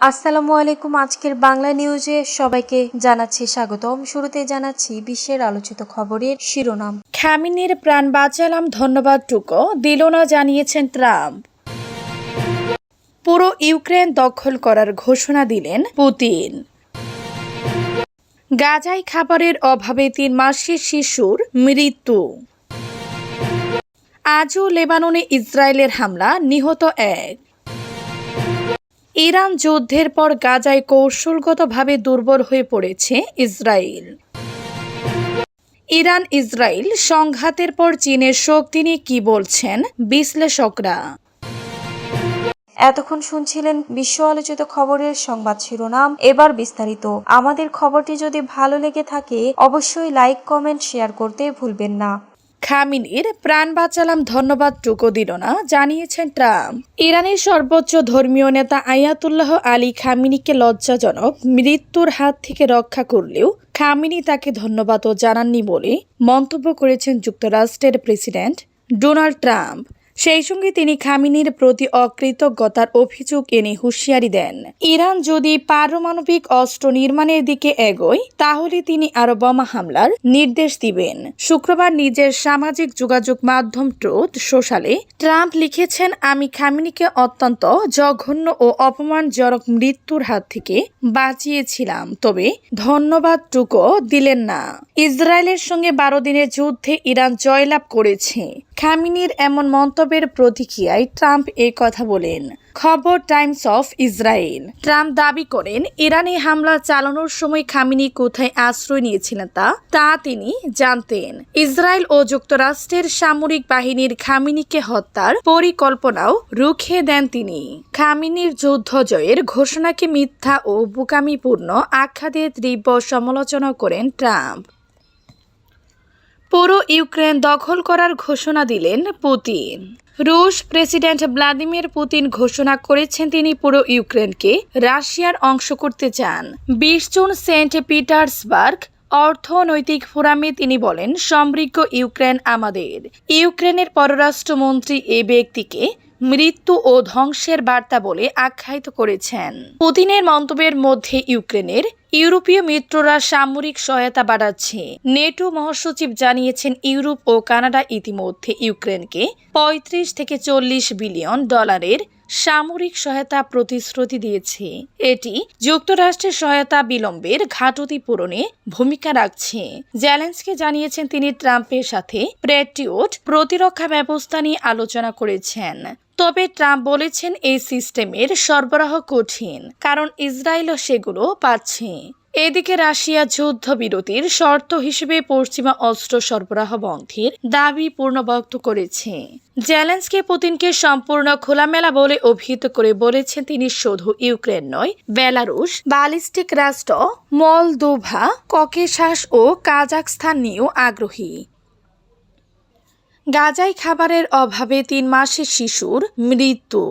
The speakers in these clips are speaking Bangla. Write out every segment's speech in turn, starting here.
আসসালামু আলাইকুম। আজকের বাংলা নিউজে সবাইকে জানাচ্ছি স্বাগতম। শুরুতে জানাচ্ছি বিশ্বের আলোচিত খবরের শিরোনাম। খামিনের প্রাণ বাঁচালাম, ধন্যবাদ টুকো, দিল না জানিয়েছেন ট্রাম্প। পুরো ইউক্রেন দখল করার ঘোষণা দিলেন পুতিন। গাজায় খাবারের অভাবে তিন মাসের শিশুর মৃত্যু। আজও লেবাননে ইসরায়েলের হামলা, নিহত এক। ইরান যুদ্ধের পর গাজায় কৌশলগতভাবে দুর্বল হয়ে পড়েছে ইসরায়েল। ইরান, ইসরায়েল সংঘাতের পর চীনের শক্তি নিয়ে কি বলছেন বিশ্লেষকরা? এতক্ষণ শুনছিলেন বিশ্ব আলোচিত খবরের সংবাদ শিরোনাম। এবার বিস্তারিত। আমাদের খবরটি যদি ভালো লেগে থাকে, অবশ্যই লাইক, কমেন্ট, শেয়ার করতে ভুলবেন না। খামিনির প্রাণ বাঁচালাম, ধন্যবাদ টুকু দিল না, জানিয়েছেন ট্রাম্প। ইরানের সর্বোচ্চ ধর্মীয় নেতা আয়াতুল্লাহ আলী খামিনিকে লজ্জাজনক মৃত্যুর হাত থেকে রক্ষা করলেও খামিনি তাকে ধন্যবাদও জানাননি বলে মন্তব্য করেছেন যুক্তরাষ্ট্রের প্রেসিডেন্ট ডোনাল্ড ট্রাম্প। সেই সঙ্গে তিনি খামিনির প্রতি অকৃতজ্ঞতার অভিযোগ এনে হুঁশিয়ারি দেন। ইরান যদি পারমাণবিক অস্ত্র নির্মাণের দিকে এগোয়, তাহলে তিনি আরও বোমা হামলার নির্দেশ দিবেন। শুক্রবার নিজের সামাজিক যোগাযোগ মাধ্যম ট্রুথ সোশ্যালে ট্রাম্প লিখেছেন, আমি খামিনিকে অত্যন্ত জঘন্য ও অপমানজনক মৃত্যুর হাত থেকে বাঁচিয়েছিলাম, তবে ধন্যবাদটুকু দিলেন না। ইসরায়েলের সঙ্গে বারো দিনের যুদ্ধে ইরান জয়লাভ করেছে। খামিনির এমন মন্তব্যের প্রতিক্রিয়ায় ট্রাম্প এই কথা বলেন। খবর টাইমস অফ ইসরায়েল। ট্রাম্প দাবি করেন, ইরানে হামলা চালানোর সময় খামিনি কোথায় আশ্রয় নিয়েছিলেন তা তা তিনি জানতেন। ইসরায়েল ও যুক্তরাষ্ট্রের সামরিক বাহিনীর খামিনিকে হত্যার পরিকল্পনাও রুখে দেন তিনি। খামিনির যুদ্ধ জয়ের ঘোষণাকে মিথ্যা ও বোকামিপূর্ণ আখ্যা দিয়ে তীব্র সমালোচনা করেন ট্রাম্প। পুরো ইউক্রেন দখল করার ঘোষণা দিলেন পুতিন। রুশ প্রেসিডেন্ট ভ্লাদিমির পুতিন ঘোষণা করেছেন তিনি পুরো ইউক্রেনকে রাশিয়ার অংশ করতে চান। বিশ জুন সেন্ট পিটার্সবার্গ অর্থনৈতিক ফোরামে তিনি বলেন সমৃদ্ধ ইউক্রেন আমাদের। ইউক্রেনের পররাষ্ট্রমন্ত্রী এ ব্যক্তিকে মৃত্যু ও ধ্বংসের বার্তা বলে আখ্যায়িত করেছেন। পুতিনের মন্তব্যের মধ্যে ইউক্রেনের ইউরোপীয় মিত্ররা সামরিক সহায়তা বাড়াচ্ছে। নেটো মহাসচিব জানিয়েছেন, ইউরোপ ও কানাডা ইতিমধ্যে ইউক্রেনকে পঁয়ত্রিশ থেকে চল্লিশ বিলিয়ন ডলারের সামরিক সহায়তা প্রতিশ্রুতি দিয়েছে। এটি যুক্তরাষ্ট্রের সহায়তা বিলম্বের ঘাটতি পূরণে ভূমিকা রাখছে। জ্যালেন্সকে জানিয়েছেন, তিনি ট্রাম্পের সাথে প্রেটিওট প্রতিরক্ষা ব্যবস্থা নিয়ে আলোচনা করেছেন। তবে ট্রাম্প বলেছেন, এই সিস্টেমের সরবরাহ কঠিন, কারণ ইসরায়েলও সেগুলো পাচ্ছে। এদিকে রাশিয়া যুদ্ধবিরতির শর্ত হিসেবে পশ্চিমা অস্ত্র সরবরাহ বন্ধের দাবি পূর্ণবক্ত করেছে। জ্যালেন্সকে পুতিনকে সম্পূর্ণ খোলামেলা বলে অভিহিত করে বলেছেন তিনি শুধু ইউক্রেন নয়, বেলারুশ, বালিস্টিক রাষ্ট্র, মলদোভা, ককেশাস ও কাজাকস্থান নিয়েও আগ্রহী। গাজায় খাবারের অভাবে তিন মাসের শিশুর মৃত্যু।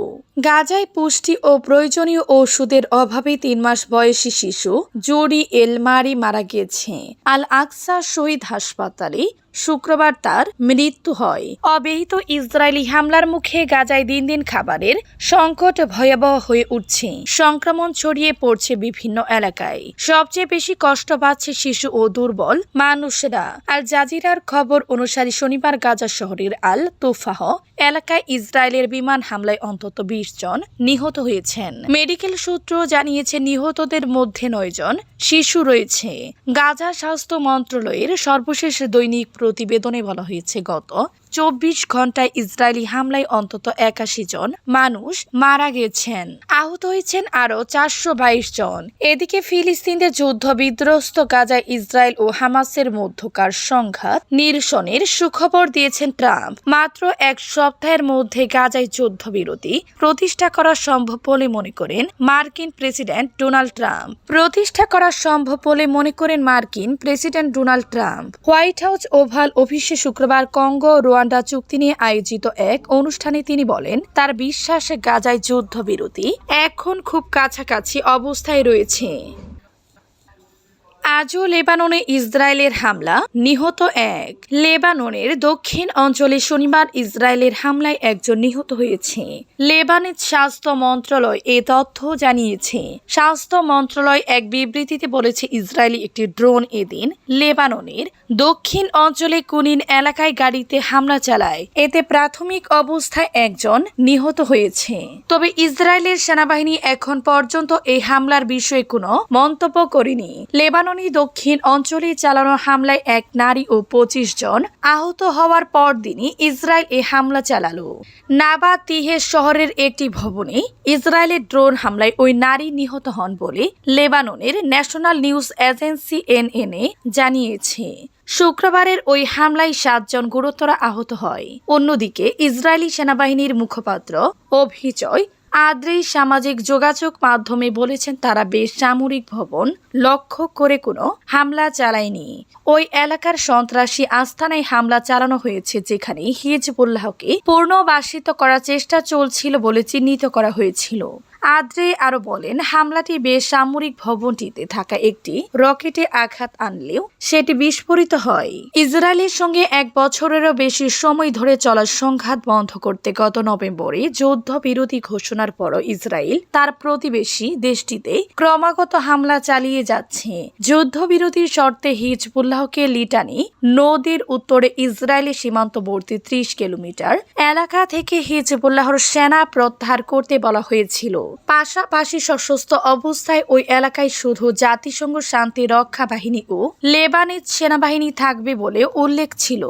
গাজায় পুষ্টি ও প্রয়োজনীয় ওষুধের অভাবে তিন মাস বয়সী শিশু জোরি এলমারি মারা গেছে আল আকসা শহীদ হাসপাতালে শুক্রবার তার মৃত্যু হয়। অব্যাহত ইসরায়েলি হামলার মুখে গাজায় দিন দিন খাবারের সংকট ভয়াবহ হয়ে উঠছে। সংক্রমণ ছড়িয়ে পড়ছে বিভিন্ন এলাকায়। সবচেয়ে বেশি কষ্ট পাচ্ছে শিশু ও দুর্বল মানুষেরা। আল জাজিরার খবর অনুসারে শনিবার গাজা শহরের আল তোফাহ এলাকায় ইসরায়েলের বিমান হামলায় অন্তত বিশ জন নিহত হয়েছেন। মেডিকেল সূত্র জানিয়েছে, নিহতদের মধ্যে নয় জন শিশু রয়েছে। গাজা স্বাস্থ্য মন্ত্রণালয়ের সর্বশেষ দৈনিক প্রতিবেদনে বলা হয়েছে গত চব্বিশ ঘন্টায় ইসরায়েলি হামলায় অন্তত একাশি জন মানুষ মারা গেছেন। আহত হয়েছেন আরও চারশো বাইশ জন। এদিকে ফিলিস্তিনদের যুদ্ধ বিধ্বস্ত গাজায় ইসরায়েল ও হামাসের মধ্যকার সংঘাত নিরসনের সুখবর দিয়েছেন ট্রাম্প। মাত্র এক সপ্তাহের মধ্যে গাজায় যুদ্ধবিরতি প্রতিষ্ঠা করা সম্ভব বলে মনে করেন মার্কিন প্রেসিডেন্ট ডোনাল্ড ট্রাম্প। প্রতিষ্ঠা করা সম্ভব বলে মনে করেন মার্কিন president Donald Trump. White House Oval অফিসে শুক্রবার কঙ্গো রোয়ান্ডা চুক্তি নিয়ে আয়োজিত এক অনুষ্ঠানে তিনি বলেন, তার বিশ্বাস গাজায় যুদ্ধবিরতি এখন খুব কাছাকাছি অবস্থায় রয়েছে। আজও লেবাননে ইসরায়েলের হামলা? নিহত এক। লেবাননের দক্ষিণ অঞ্চলে শনিবার ইসরায়েলের হামলায় একজন নিহত হয়েছে। লেবানের স্বাস্থ্য মন্ত্রণালয় এ তথ্য জানিয়েছে। স্বাস্থ্য মন্ত্রণালয় এক বিবৃতিতে বলেছে, ইসরায়েলি একটি ড্রোন এদিন লেবাননের দক্ষিণ অঞ্চলে কুনিন এলাকায় গাড়িতে হামলা চালায়। এতে প্রাথমিক অবস্থায় একজন নিহত হয়েছে। তবে ইসরায়েলের সেনাবাহিনী এখন পর্যন্ত এই হামলার বিষয়ে কোনো মন্তব্য করেনি। লেবাননি দক্ষিণ অঞ্চলে চালানো হামলায় এক নারী ও পঁচিশ জন আহত হওয়ার পরদিনই ইসরায়েল এই হামলা চালালো। নাবা তিহের শহরের একটি ভবনে ইসরায়েলের ড্রোন হামলায় ওই নারী নিহত হন বলে লেবাননের ন্যাশনাল নিউজ এজেন্সি এনএনএ জানিয়েছে। শুক্রবারের ওই হামলায় সাতজন গুরুতর আহত হয়। অন্যদিকে ইসরায়েলি সেনাবাহিনীর মুখপাত্র অভিজয় আদ্রেই সামাজিক যোগাযোগ মাধ্যমে বলেছেন তারা বেসামরিক ভবন লক্ষ্য করে কোনো হামলা চালায়নি। ওই এলাকার সন্ত্রাসী আস্থানায় হামলা চালানো হয়েছে যেখানে হিজবুল্লাহকে পূর্ণবাসিত করার চেষ্টা চলছিল বলে চিহ্নিত করা হয়েছিল। আদ্রে আরও বলেন, হামলাটি বেসামরিক ভবনটিতে থাকা একটি রকেটে আঘাত আনলেও সেটি বিস্ফোরিত হয়। ইসরায়েলের সঙ্গে এক বছরেরও বেশি সময় ধরে চলা সংঘাত বন্ধ করতে গত নভেম্বরে যুদ্ধবিরতি ঘোষণার পরও ইসরায়েল তার প্রতিবেশী দেশটিতে ক্রমাগত হামলা চালিয়ে যাচ্ছে। যুদ্ধবিরতির শর্তে হিজবুল্লাহকে লিটানি নদীর উত্তরে ইসরায়েলি সীমান্তবর্তী ত্রিশ কিলোমিটার এলাকা থেকে হিজবুল্লাহর সেনা প্রত্যাহার করতে বলা হয়েছিল। পাশাপাশি সশস্ত্র অবস্থায় ওই এলাকায় শুধু জাতিসংঘ শান্তি রক্ষা বাহিনী ও লেবানিজ সেনাবাহিনী থাকবে বলে উল্লেখ ছিল।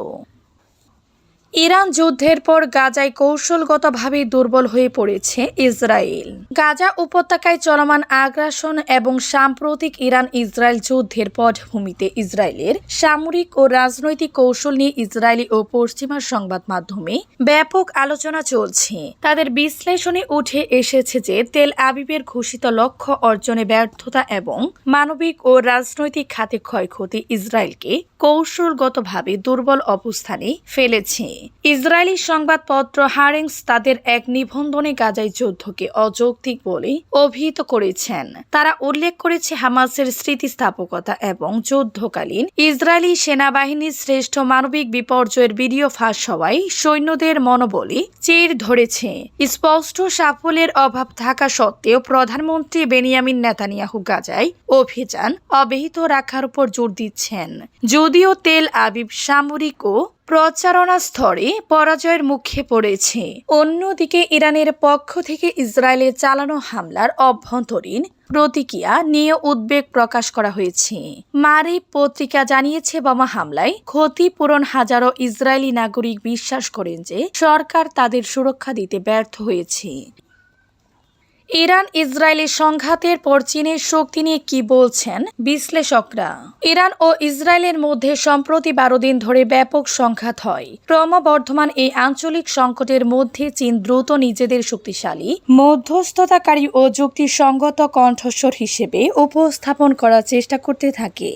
ইরান যুদ্ধের পর গাজায় কৌশলগতভাবে দুর্বল হয়ে পড়েছে ইসরায়েল। গাজা উপত্যকায় চলমান আগ্রাসন এবং সাম্প্রতিক ইরান ইসরায়েল যুদ্ধের পটভূমিতে ইসরায়েলের সামরিক ও রাজনৈতিক কৌশল নিয়ে ইসরায়েলি ও পশ্চিমা সংবাদ মাধ্যমে ব্যাপক আলোচনা চলছে। তাদের বিশ্লেষণে উঠে এসেছে যে তেল আবিবের ঘোষিত লক্ষ্য অর্জনে ব্যর্থতা এবং মানবিক ও রাজনৈতিক খাতে ক্ষয়ক্ষতি ইসরায়েলকে কৌশলগতভাবে দুর্বল অবস্থানে ফেলেছে। ইসরায়েলি সংবাদপত্র হারেংস তাদের এক নিবন্ধনে গাজায় যুদ্ধকে অযৌক্তিক বলে অভিহিত করেছেন। তারা উল্লেখ করেছে হামাসের স্থিতিস্থাপকতা এবং যুদ্ধকালীন ইসরায়েলি সেনাবাহিনীর শ্রেষ্ঠ মানবিক বিপর্যয়ের ভিডিও ফাঁস হওয়ায় সৈন্যদের মনোবলে চের ধরেছে। স্পষ্ট সাফল্যের অভাব থাকা সত্ত্বেও প্রধানমন্ত্রী বেনিয়ামিন নেতানিয়াহু গাজায় অভিযান অব্যাহত রাখার উপর জোর দিচ্ছেন। যদিও তেল আবিব সামরিক ও প্রচারণা স্তরে পরাজয়ের মুখে পড়েছে। অন্যদিকে ইরানের পক্ষ থেকে ইসরায়েলে চালানো হামলার অভ্যন্তরীণ প্রতিক্রিয়া নিয়ে উদ্বেগ প্রকাশ করা হয়েছে। মারি পত্রিকা জানিয়েছে, বোমা হামলায় ক্ষতিপূরণ হাজারো ইসরায়েলি নাগরিক বিশ্বাস করেন যে সরকার তাদের সুরক্ষা দিতে ব্যর্থ হয়েছে। ইরান ইসরায়েলি সংঘাতের পর চীনের শক্তি নিয়ে কি বলছেন বিশ্লেষকরা? ইরান ও ইসরায়েলের মধ্যে সম্প্রতি বারো দিন ধরে ব্যাপক সংঘাত হয়। ক্রমবর্ধমান এই আঞ্চলিক সংকটের মধ্যে চীন দ্রুত নিজেদের শক্তিশালী, মধ্যস্থতাকারী ও যুক্তিসঙ্গত কণ্ঠস্বর হিসেবে উপস্থাপন করার চেষ্টা করতে থাকে।